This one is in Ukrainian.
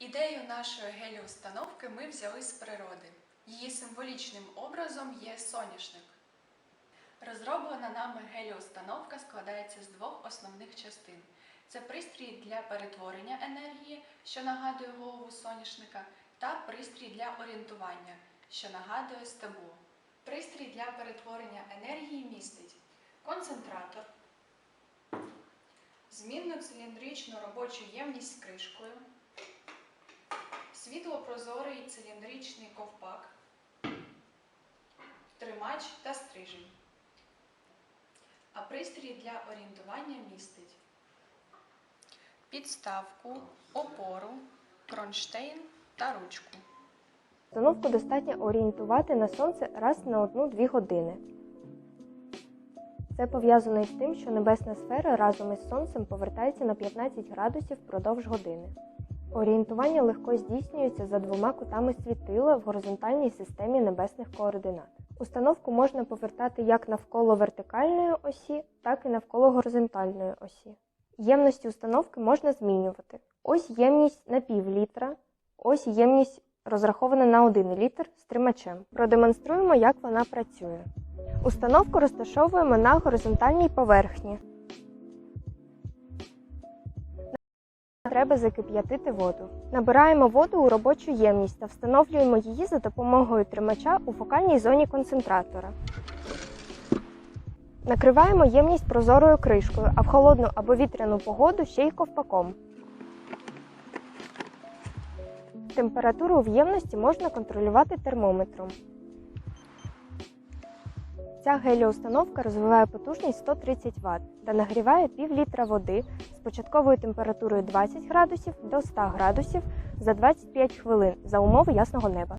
Ідею нашої геліустановки ми взяли з природи. Її символічним образом є соняшник. Розроблена нами геліустановка складається з двох основних частин. Це пристрій для перетворення енергії, що нагадує голову соняшника, та пристрій для орієнтування, що нагадує стебло. Пристрій для перетворення енергії містить концентратор, змінну циліндричну робочу ємність з кришкою, світлопрозорий циліндричний ковпак, тримач та стрижень. А пристрій для орієнтування містить підставку, опору, кронштейн та ручку. Установку достатньо орієнтувати на сонце раз на 1-2 години. Це пов'язано із тим, що небесна сфера разом із сонцем повертається на 15 градусів впродовж години. Орієнтування легко здійснюється за двома кутами світила в горизонтальній системі небесних координат. Установку можна повертати як навколо вертикальної осі, так і навколо горизонтальної осі. Ємності установки можна змінювати. Ось ємність на пів літра, ось ємність розрахована на 1 літр з тримачем. Продемонструємо, як вона працює. Установку розташовуємо на горизонтальній поверхні. Треба закип'ятити воду. Набираємо воду у робочу ємність та встановлюємо її за допомогою тримача у фокальній зоні концентратора. Накриваємо ємність прозорою кришкою, а в холодну або вітряну погоду ще й ковпаком. Температуру в ємності можна контролювати термометром. Ця геліоустановка розвиває потужність 130 Вт та нагріває пів літра води з початковою температурою 20 градусів до 100 градусів за 25 хвилин за умови ясного неба.